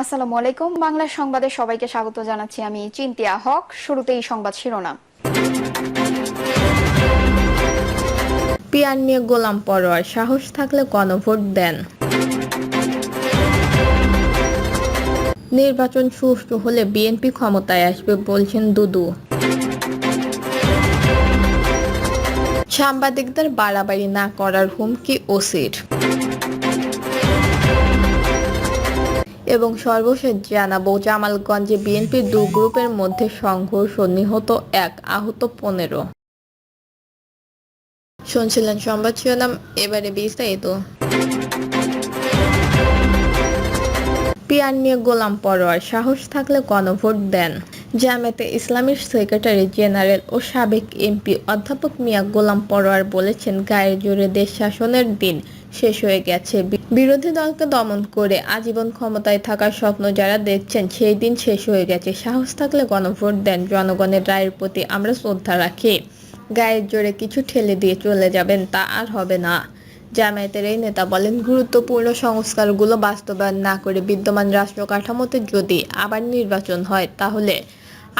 আসসালামু আলাইকুম। বাংলা সংবাদে সবাইকে স্বাগত জানাচ্ছি আমি চিন্তিয়া হক। শুরুতেই সংবাদ শিরোনাম। পিয়ার নিয়ে গোলাম পরোয়ার, সাহস থাকলে গণভোট দেন। নির্বাচন সুষ্ঠু হলে বিএনপি ক্ষমতায় আসবে বলছেন দুদু। সাংবাদিকদের বাড়াবাড়ি না করার হুমকি ওসির। এবং সর্বশেষ জানাব, জামালগঞ্জে বিএনপির দু গ্রুপের মধ্যে সংঘর্ষ নিহত এক আহত পনেরো। শুনছিলেন সংবাদ শিরোনাম, এবারে বিস্তারিত। পিয়ার নিয়ে গোলাম পরোয়ার, সাহস থাকলে গণভোট দেন। জামায়াতে ইসলামীর সেক্রেটারি জেনারেল ও সাবেক এমপি অধ্যাপক মিয়া গোলাম পরোয়ার বলেছেন, গায়ের জোরে দেশ শাসনের দিন। শেষ হয়ে গেছে। বিরোধী দলকে দমন করে আজীবন ক্ষমতায় থাকার স্বপ্ন যারা দেখছেন, সেই দিন শেষ হয়ে গেছে। সাহস থাকলে গণভোট দেন, জনগণের রায়ের প্রতি আমরা শ্রদ্ধা রাখি। গায়ের জোরে কিছু ঠেলে দিয়ে চলে যাবেন, তা আর হবে না। জামায়াতের এই নেতা বলেন, গুরুত্বপূর্ণ সংস্কারগুলো বাস্তবায়ন না করে বিদ্যমান রাষ্ট্র কাঠামোতে যদি আবার নির্বাচন হয়, তাহলে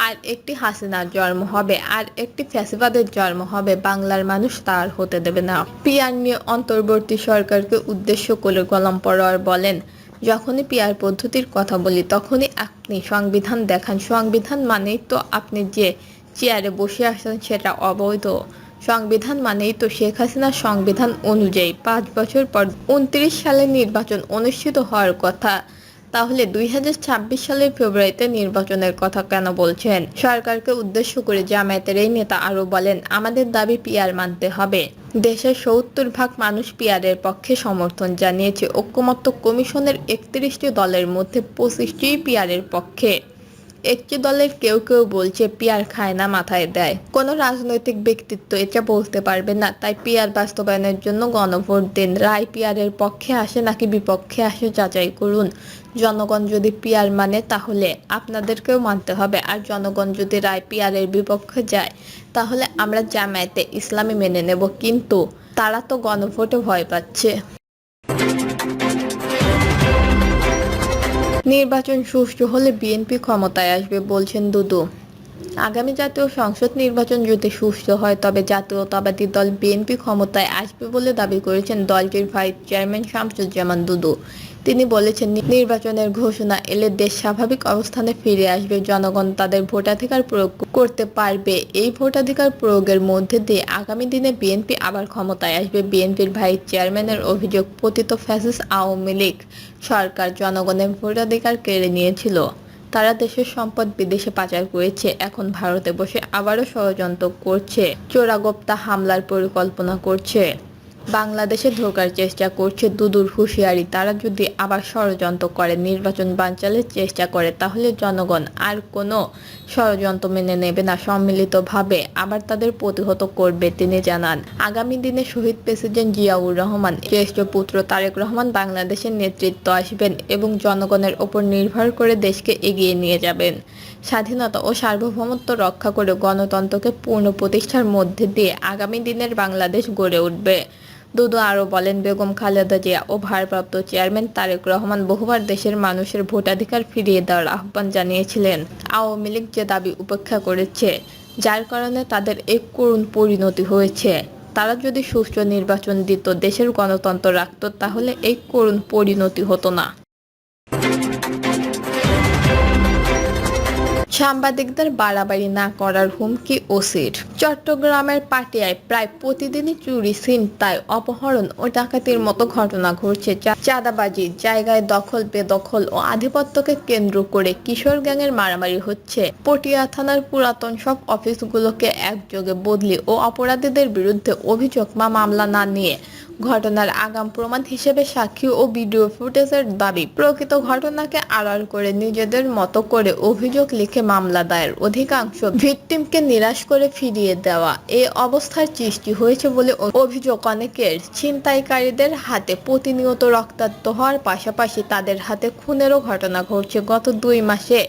আর একটি হাসিনার জন্ম হবে, আর একটি ফ্যাসিবাদের জন্ম হবে, বাংলার মানুষ তার হতে দেবে না। পিয়ার নিয়ে অন্তর্বর্তী সরকারকে উদ্দেশ্য করে কলম পরোয়ার বলেন, যখনই পিয়ার পদ্ধতির কথা বলি, তখনই আপনি সংবিধান দেখান। সংবিধান মানেই তো আপনি যে চেয়ারে বসে আসেন সেটা অবৈধ। সংবিধান মানেই তো শেখ হাসিনার সংবিধান অনুযায়ী পাঁচ বছর পর উনত্রিশ সালে নির্বাচন অনুষ্ঠিত হওয়ার কথা। তাহলে দুই সালের ফেব্রুয়ারিতে নির্বাচনের কথা কেন বলছেন? সরকারকে উদ্দেশ্য করে জামায়াতের এই নেতা আরও বলেন, আমাদের দাবি পিয়ার মানতে হবে। দেশের সত্তর ভাগ মানুষ পিয়ারের পক্ষে সমর্থন জানিয়েছে। ঐক্যমত্য কমিশনের একত্রিশটি দলের মধ্যে পঁচিশটি পিয়ারের পক্ষে। একটি দলের কেউ কেউ বলছে, পিয়ার খায় না, মাথায় দেয়। কোনো রাজনৈতিক ব্যক্তিত্ব এটা বলতে পারবে না। তাই পিয়ার বাস্তবায়নের জন্য গণভোট দিন। রায় পিয়ারের পক্ষে আসে নাকি বিপক্ষে আসে যাচাই করুন। জনগণ যদি পিয়ার মানে তাহলে আপনাদেরকেও মানতে হবে। আর জনগণ যদি রায় পিয়ারের বিপক্ষে যায়, তাহলে আমরা জামায়াতে ইসলামী মেনে নেব। কিন্তু তারা তো গণভোটে ভয় পাচ্ছে। নির্বাচন সুষ্ঠু হলে বিএনপি ক্ষমতায় আসবে বলছেন দুদু। আগামী জাতীয় সংসদ নির্বাচন যদি সুষ্ঠু হয়, তবে জাতীয়তাবাদী দল বিএনপি ক্ষমতায় আসবে বলে দাবি করেছেন দলটির ভাইস চেয়ারম্যান শামসুজ্জামান দুদু। তিনি বলেছেন নির্বাচনের ঘোষণা এলে দেশ স্বাভাবিক অবস্থানে ফিরে আসবে। জনগণ তাদের ভোটাধিকার প্রয়োগ করতে পারবে। এই ভোটাধিকার প্রয়োগের মধ্যে দিয়ে আগামী দিনে বিএনপি আবার ক্ষমতায় আসবে। বিএনপির ভাইস চেয়ারম্যানের অভিযোগ, পতিত ফ্যাসিস আওয়ামী লীগ সরকার জনগণের ভোটাধিকার কেড়ে নিয়েছিল। তারা দেশের সম্পদ বিদেশে পাচার করেছে। এখন ভারতে বসে আবারও ষড়যন্ত্র করছে। চোরাগোপ্তা হামলার পরিকল্পনা করছে। বাংলাদেশে ঢোকার চেষ্টা করছে দুদূর হুঁশিয়ারি। তারা যদি আবার ষড়যন্ত্র করে, নির্বাচন বানচালের চেষ্টা করে, তাহলে জনগণ আর কোনো ষড়যন্ত্র মেনে নেবে না। সম্মিলিতভাবে আবার তাদের প্রতিহত করবে, তিনি জানান। আগামী দিনে শহীদ প্রেসিডেন্ট জিয়াউর রহমান, জ্যেষ্ঠ পুত্র তারেক রহমান বাংলাদেশের নেতৃত্ব আসবেন এবং জনগণের ওপর নির্ভর করে দেশকে এগিয়ে নিয়ে যাবেন। স্বাধীনতা ও সার্বভৌমত্ব রক্ষা করে গণতন্ত্রকে পূর্ণ প্রতিষ্ঠার মধ্যে দিয়ে আগামী দিনের বাংলাদেশ গড়ে উঠবে। দুদু আরও বলেন, বেগম খালেদা জিয়া ও ভারপ্রাপ্ত চেয়ারম্যান তারেক রহমান বহুবার দেশের মানুষের ভোটাধিকার ফিরিয়ে দেওয়ার আহ্বান জানিয়েছিলেন। আওয়ামী লীগ যে দাবি উপেক্ষা করেছে, যার কারণে তাদের এক করুণ পরিণতি হয়েছে। তারা যদি সুষ্ঠু নির্বাচন দিত, দেশের গণতন্ত্র রাখত, তাহলে এই করুণ পরিণতি হতো না। সাংবাদিকদের বাড়াবাড়ি না করার হুমকি ওসির। চট্টগ্রামের পাটিয়ায় প্রায় প্রতিদিনই চুরি, ছিনতাই, অপহরণ ও ডাকাতির মতো ঘটনা ঘটছে। চাঁদাবাজি, জায়গায় দখল, বেদখল ও আধিপত্যকে কেন্দ্র করে কিশোর গ্যাংয়ের মারামারি হচ্ছে। পটিয়া থানার পুরাতন সব অফিসগুলোকে একযোগে বদলি ও অপরাধীদের বিরুদ্ধে অভিযোগ বা মামলা না নিয়ে ঘটনার আগাম প্রমাণ হিসেবে সাক্ষী ও ভিডিও ফুটেজের দাবি, প্রকৃত ঘটনাকে আড়াল করে নিজেদের মতো করে অভিযোগ লিখে মামলা দায়ের। অধিকাংশ ভিকটিমকে নিরাশ করে ফিরিয়ে দেওয়া এই অবস্থার সৃষ্টি হয়েছে বলে অভিযোগ। অনেকের ছিনতাইকারীদের হাতে প্রতিনিয়ত রক্তাক্ত হওয়ার পাশাপাশি তাদের হাতে খুনেরও ঘটনা ঘটছে গত দুই মাসে।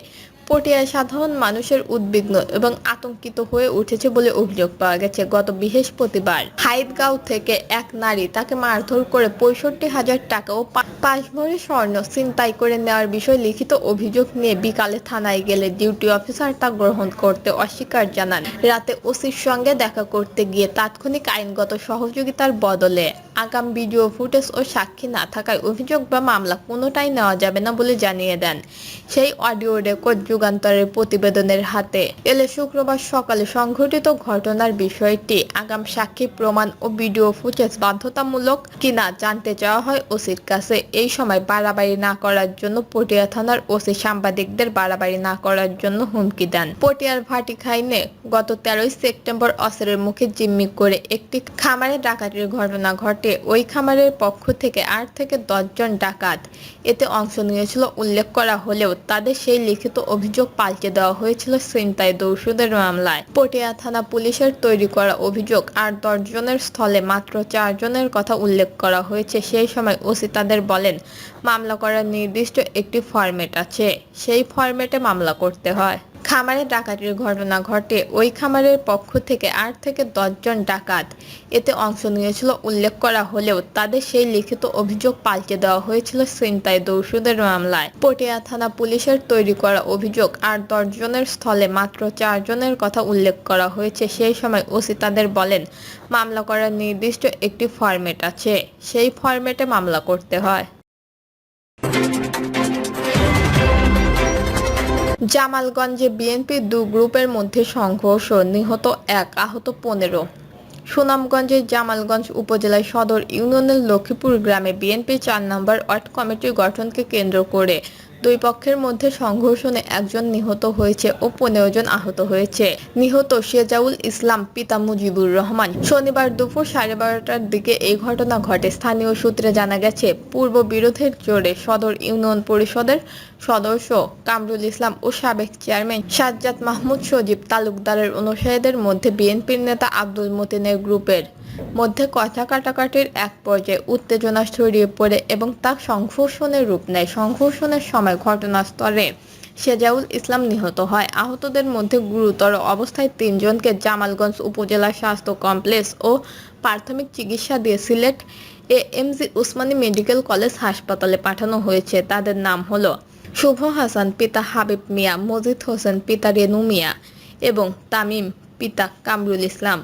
পটিয়ায় সাধারণ মানুষের উদ্বিগ্ন এবং আতঙ্কিত হয়ে উঠেছে বলে অভিযোগ পাওয়া গেছে গত বৃহস্পতিবার। হাইদগাঁও থেকে এক নারী তাকে মারধর করে পঁয়ষট্টি হাজার টাকা ও পা- স্বর্ণ ছিনতাই করে নেওয়ার বিষয়ে লিখিত অভিযোগ নিয়ে বিকালে থানায় গেলে ডিউটি অফিসার তা গ্রহণ করতে অস্বীকার জানান। রাতে ওসির সঙ্গে দেখা করতে গিয়ে তাৎক্ষণিক আইনগত সহযোগিতার বদলে আগাম ভিডিও ফুটেজ ও সাক্ষী না থাকায় অভিযোগ বা মামলা কোনোটাই নেওয়া যাবে না বলে জানিয়ে দেন। সেই অডিও রেকর্ড যুগান্তরের প্রতিবেদনের হাতে। এলে শুক্রবার সকালে সংঘটিত ঘটনার বিষয়টি আগাম সাক্ষী প্রমাণ ও ভিডিও ফুটেজ বাধ্যতামূলক কিনা জানতে চাওয়া হয় ওসির কাছে। এই সময় বাড়াবাড়ি না করার জন্য পটিয়া থানার ওসি সাংবাদিকদের বাড়াবাড়ি না করার জন্য হুমকি দেন। পটিয়ার ভাটিখাইনে গত তেরোই সেপ্টেম্বর অসরের মুখে জিম্মি করে একটি খামারে ডাকাতির ঘটনা ঘটে। ওই খামারের পক্ষ থেকে আট থেকে জন ডাকাত। এতে অংশ নিয়েছিল উল্লেখ করা হলেও তাদের সেই লিখিত অভিযোগ পাল্টে দেওয়া হয়েছিল ছিনতাই দৌষুদের মামলায়। পটিয়া থানা পুলিশের তৈরি করা অভিযোগ আর জনের স্থলে মাত্র চারজনের কথা উল্লেখ করা হয়েছে। সেই সময় ওসি তাদের বলেন মামলা করার নির্দিষ্ট একটি ফরম্যাট আছে সেই ফরম্যাটে মামলা করতে হয়। খামারে ডাকাতির ঘটনা ঘটে। ওই খামারের পক্ষ থেকে আট থেকে দশজন ডাকাত। এতে অংশ নিয়েছিল উল্লেখ করা হলেও তাদের সেই লিখিত অভিযোগ পাল্টে দেওয়া হয়েছিল ছিনতাই দৌষুদের মামলায়। পটিয়া থানা পুলিশের তৈরি করা অভিযোগ আর দশজনের স্থলে মাত্র চারজনের কথা উল্লেখ করা হয়েছে। সেই সময় ওসি তাদের বলেন, মামলা করার নির্দিষ্ট একটি ফরম্যাট আছে। সেই ফরম্যাটে মামলা করতে হয়। জামালগঞ্জে বিএনপি দু গ্রুপের মধ্যে সংঘর্ষ, নিহত এক, আহত পনেরো। সুনামগঞ্জে জামালগঞ্জ উপজেলার সদর ইউনিয়নের লক্ষ্মীপুর গ্রামে বিএনপি চার নম্বর ওয়ার্ড কমিটি গঠনকে কেন্দ্র করে দুই পক্ষের মধ্যে সংঘর্ষণে একজন নিহত হয়েছে ও পনেরো জন আহত হয়েছে। নিহত শেজাউল ইসলাম পিতা মুজিবুর রহমান। শনিবার দুপুর সাড়ে বারোটার দিকে এই ঘটনা ঘটে। স্থানীয় সূত্রে জানা গেছে, পূর্ব বিরোধের জোরে সদর ইউনিয়ন পরিষদের সদস্য কামরুল ইসলাম ও সাবেক চেয়ারম্যান সাজ্জাদ মাহমুদ সজীব তালুকদারের অনুসারীদের মধ্যে বিএনপির নেতা আব্দুল মতিনের গ্রুপের মধ্যে কথা কাটাকাটির এক পর্যায়ে উত্তেজনা ছড়িয়ে পড়ে এবং তা সংঘর্ষণের রূপ নেয়। সংঘর্ষণের সময় ঘটনাস্থলে শেজাউল ইসলাম নিহত হয়। আহতদের মধ্যে গুরুতর অবস্থায় তিনজনকে জামালগঞ্জ উপজেলা স্বাস্থ্য কমপ্লেক্স ও প্রাথমিক চিকিৎসা দিয়ে সিলেট এ M G Osmani medical college হাসপাতালে পাঠানো হয়েছে। তাদের নাম হলো শুভ হাসান, পিতা হাবিব মিয়া, মজিদ হোসেন, পিতা রেনু মিয়া এবং তামিম, পিতা কামরুল ইসলাম।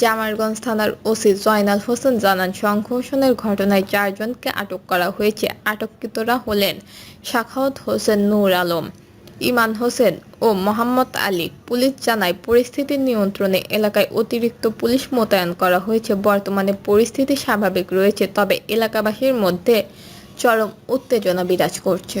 জামারগঞ্জ থানার ওসি জয়নাল হোসেন জানান, সংঘর্ষণের ঘটনায় চারজনকে আটক করা হয়েছে। আটককৃতরা হলেন শাখাওয়াত হোসেন নূর আলম, ইমান হোসেন ও মোহাম্মদ আলী। পুলিশ জানায়, পরিস্থিতি নিয়ন্ত্রণে এলাকায় অতিরিক্ত পুলিশ মোতায়েন করা হয়েছে। বর্তমানে পরিস্থিতি স্বাভাবিক রয়েছে, তবে এলাকাবাসীর মধ্যে চরম উত্তেজনা বিরাজ করছে।